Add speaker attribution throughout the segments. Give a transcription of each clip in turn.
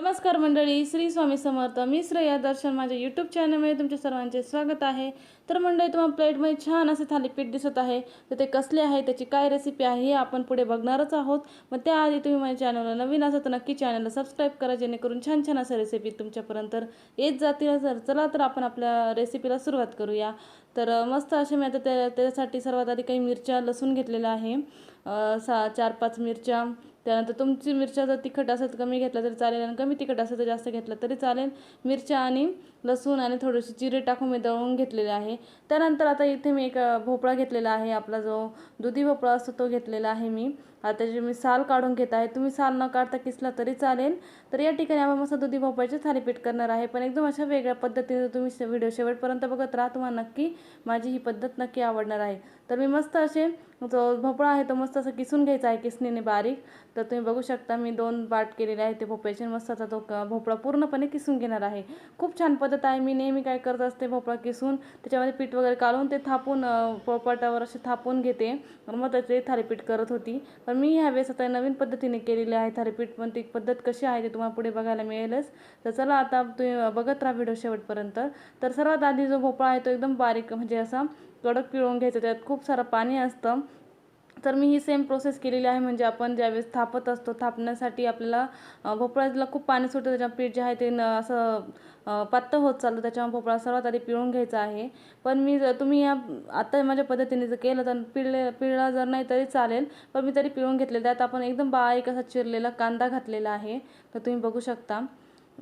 Speaker 1: नमस्कार मंडळी श्री स्वामी समर्थ. मी श्रेया. दर्शन माझ्या यूट्यूब चॅनलमध्ये तुमच्या सर्वांचे स्वागत आहे. तर मंडळी तुम्हाला प्लेटमध्ये छान असे थालीपीठ दिसत आहे. तर ते कसले आहे त्याची काय रेसिपी आहे हे आपण पुढे बघणारच आहोत. मग त्याआधी तुम्ही माझ्या चॅनलला नवीन असं तर नक्की चॅनलला सबस्क्राईब करा जेणेकरून छान छान अशा रेसिपी तुमच्यापर्यंत येत जातील. तर चला तर आपण आपल्या रेसिपीला सुरुवात करूया. तर मस्त असे मी आता त्या त्याच्यासाठी सर्वात आधी काही मिरच्या लसूण घेतलेला आहे. सा चार पाच मिरच्या. त्यानंतर तुमची मिरच्या जर तिखट असेल तर कमी घेतला तरी चालेल आणि कमी तिखट असेल तर जास्त घेतला तरी चालेल. मिरच्या आणि लसूण आणि थोडीशी जिरे टाकून मी दळून घेतलेले आहे. त्यानंतर आता इथे मी एक भोपळा घेतलेला आहे आपला जो दुधी भोपळा असतो तो घेतलेला आहे मी. आता जे मी साल काढून घेत आहे तुम्ही साल न काढता किसला तरी चालेल. तर या ठिकाणी आपण मस्त दुधी भोपळ्याचे थालीपीठ करणार आहे. पण एकदम अशा वेगळ्या पद्धतीने तुम्ही व्हिडिओ शेवटपर्यंत बघत राहा. तुम्हाला नक्की माझी ही पद्धत नक्की आवडणार आहे. तर मी मस्त असे जो भोपळा आहे तो मस्त असं किसून घ्यायचा आहे किसणीने बारीक. तर तुम्ही बघू शकता मी दोन बाट केलेले आहे ते भोपळ्याचे. मस्त असा तो भोपळा पूर्णपणे किसून घेणार आहे. खूप छान पद्धत आहे. मी नेहमी काय करत असते भोपळा किसून त्याच्यामध्ये पीठ वगैरे काढून ते थापून पोपाटावर पोळपाटावर असे थापून घेते. मग त्याचे थालीपीठ करत होती. पण मी ह्यावेळेस आता नवीन पद्धतीने केलेली आहे थालीपीठ पण ती पद्धत कशी आहे ते तुम्हाला पुढे बघायला मिळेलच. तर चला आता तुम्ही बघत राहा व्हिडिओ शेवटपर्यंत. तर सर्वात आधी जो भोपळा आहे तो एकदम बारीक म्हणजे असा कडक पिळून घ्यायचा त्यात खूप सारं पाणी असतं. तर मी ही सेम प्रोसेस केलेली आहे. म्हणजे आपण ज्यावेळेस थापत असतो थापण्यासाठी आपल्याला भोपळ्याला खूप पाणी सुटतं त्याच्या पीठ जे आहे ते न असं पातळ होत चाललं. त्याच्यामुळे भोपळा सर्वात आधी पिळून घ्यायचा आहे. पण मी जर तुम्ही या आता माझ्या पद्धतीने जर केलं तर पिळले पिळला जर नाही तरी चालेल. पण मी तरी पिळून घेतले त्यात आपण एकदम बारीक असा चिरलेला कांदा घातलेला आहे. तर तुम्ही बघू शकता.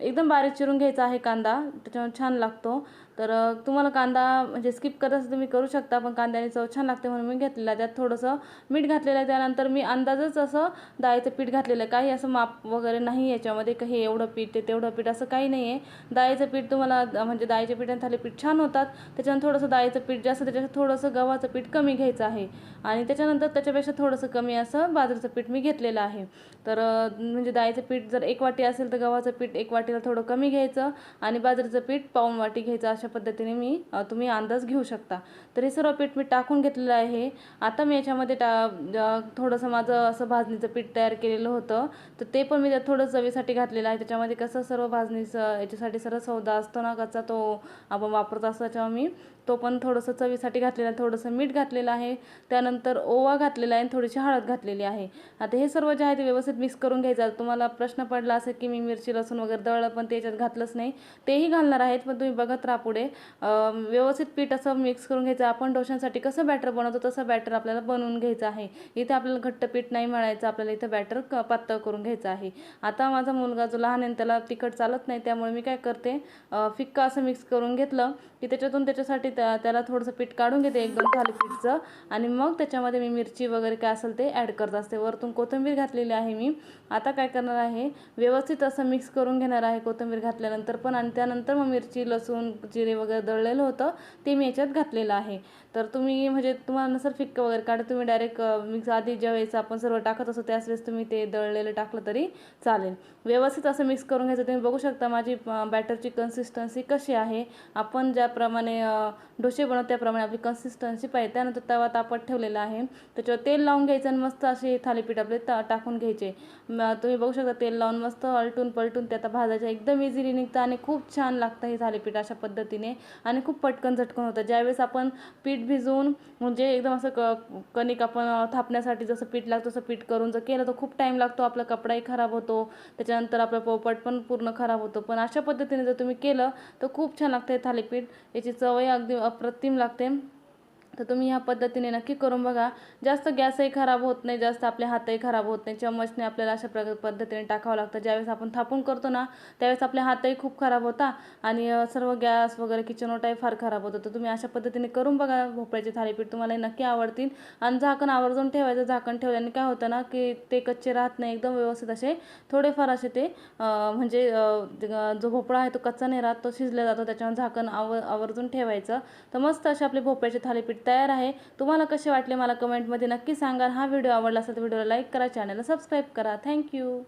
Speaker 1: एकदम बारीक चिरून घ्यायचा आहे कांदा त्याच्यामुळे छान लागतो. तर तुम्हाला कांदा म्हणजे स्किप करत असेल तुम्ही करू शकता पण कांद्याने चव छान लागते म्हणून मी घेतलेला त्यात थोडंसं मीठ घातलेलं आहे त्यानंतर मी अंदाजच असं डाळीचं पीठ घातलेलं आहे. काही असं माप वगैरे नाही याच्यामध्ये काही हे एवढं पीठ ते तेवढं पीठ असं काही नाही आहे. डाळीचं पीठ तुम्हाला म्हणजे डाळीच्या पीठाने थालीपीठ छान होतात. त्याच्यानंतर थोडंसं डाळीचं पीठ जास्त त्याच्यात थोडंसं गव्हाचं पीठ कमी घ्यायचं आहे. आणि त्याच्यानंतर त्याच्यापेक्षा थोडंसं कमी असं बाजरीचं पीठ मी घेतलेलं आहे. तर म्हणजे डाळीचं पीठ जर एक वाटी असेल तर गव्हाचं पीठ एक वाटीला थोडं कमी घ्यायचं आणि बाजरीचं पीठ पाऊन वाटी घ्यायचं अशा पद्धतीने मी तुम्ही अंदाज घेऊ शकता. तर हे सर्व पीठ मी टाकून घेतलेलं आहे. आता मी याच्यामध्ये टा थोडंसं माझं असं भाजणीचं पीठ तयार केलेलं होतं. तर ते पण मी त्यात थोडं चवीसाठी घातलेलं आहे. त्याच्यामध्ये कसं सर्व भाजणीचं याच्यासाठी सर्व सौदा असतो ना कसा तो आपण वापरत असतो त्याच्यावर मी तो पण थोडंसं चवीसाठी घातलेला आहे. थोडंसं मीठ घातलेलं आहे. त्यानंतर ओवा घातलेला आहे आणि थोडीशी हळद घातलेली आहे. आता हे सर्व जे आहे ते व्यवस्थित मिक्स करून घ्यायचं. तुम्हाला प्रश्न पडला असेल की मी मिरची लसूण वगैरे दळ दळलं पण त्याच्यात घातलंच नाही. तेही घालणार आहेत पण तुम्ही बघत राहा पुढे. व्यवस्थित पीठ असं मिक्स करून घ्यायचं. आपण डोशांसाठी कसं बॅटर बनवतो तसं बॅटर आपल्याला बनवून घ्यायचं आहे. इथे आपल्याला घट्ट पीठ नाही मिळायचं आपल्याला इथं बॅटर क पातळ करून घ्यायचं आहे. आता माझा मुलगा जो लहान आहे त्याला तिखट चालत नाही त्यामुळे मी काय करते फिक्का असं मिक्स करून घेतलं की त्याच्यातून त्याच्यासाठी त्या त्याला थोडंसं पीठ काढून घेते एक दोन थालीपीठचं आणि मग त्याच्यामध्ये मी मिरची वगैरे काय असेल ते ॲड करत असते. वरतून कोथिंबीर घातलेली आहे मी. आता काय करणार आहे व्यवस्थित असं मिक्स करून घेणार आहे कोथिंबीर घातल्यानंतर पण आणि त्यानंतर मग मिरची लसूण जिरे वगैरे दळलेलं होतं. ते मी याच्यात घातलेलं आहे. तर तुम्ही म्हणजे तुम्हाला नसर फिक्क वगैरे काढ. तुम्ही डायरेक्ट मिक्स आधी ज्या वेळेस आपण सर्व टाकत असतो त्याच वेळेस तुम्ही ते दळलेलं टाकलं तरी चालेल. व्यवस्थित असं मिक्स करून घ्यायचं. तुम्ही बघू शकता माझी बॅटरची कन्सिस्टन्सी कशी आहे. आपण ज्याप्रमाणे डोसे बनवतो त्याप्रमाणे आपली कन्सिस्टन्सी पाहिजे त्यानंतर तवा तापत ठेवलेला आहे. त्याच्यावर तेल लावून घ्यायचं आणि मस्त असे थालीपीठ आपले ता टाकून घ्यायचे. तुम्ही बघू शकता तेल लावून मस्त अलटून पलटून ते आता भाजायच्या एकदम इझिली निघतं आणि खूप छान लागतं हे थालीपीठ अशा पद्धतीने. आणि खूप पटकन झटकन होतं. ज्यावेळेस आपण पीठ भिजवून म्हणजे एकदम असं क कणिक आपण थापण्यासाठी जसं पीठ लागतं तसं पीठ करून जर केलं तर खूप टाईम लागतो. आपला कपडाही खराब होतो. त्याच्यानंतर आपला पोपट पण पूर्ण खराब होतो. पण अशा पद्धतीने जर तुम्ही केलं तर खूप छान लागते थालीपीठ. याची चवही अगदी अप्रतिम लागते. तर तुम्ही ह्या पद्धतीने नक्की करून बघा. जास्त गॅसही खराब होत नाही जास्त आपले हातही खराब होत नाही. चम्मचने आपल्याला अशा प्रकार पद्धतीने टाकावं लागतं. ज्यावेळेस आपण थापून करतो ना त्यावेळेस आपले हातही खूप खराब होता आणि सर्व गॅस वगैरे किचन ओटाही फार खराब होतं. तर तुम्ही अशा पद्धतीने करून बघा भोपळ्याचे थालीपीठ. तुम्हाला नक्की आवडतील. आणि झाकण आवर्जून ठेवायचं. झाकण ठेवल्याने काय होतं ना की ते कच्चे राहत नाही. एकदम व्यवस्थित असे थोडेफार असे ते म्हणजे जो भोपळा आहे तो कच्चा नाही राहत. तो शिजला जातो. त्याच्यावर झाकण आव आवर्जून ठेवायचं. तर मस्त असे आपले भोपळ्याचे थालीपीठ तयार आहे. तुम्हाला कसे वाटले मला कमेंटमध्ये नक्की सांगा. हा व्हिडिओ आवडला असेल तर व्हिडिओला लाईक करा चॅनलला सबस्क्राईब करा. थँक्यू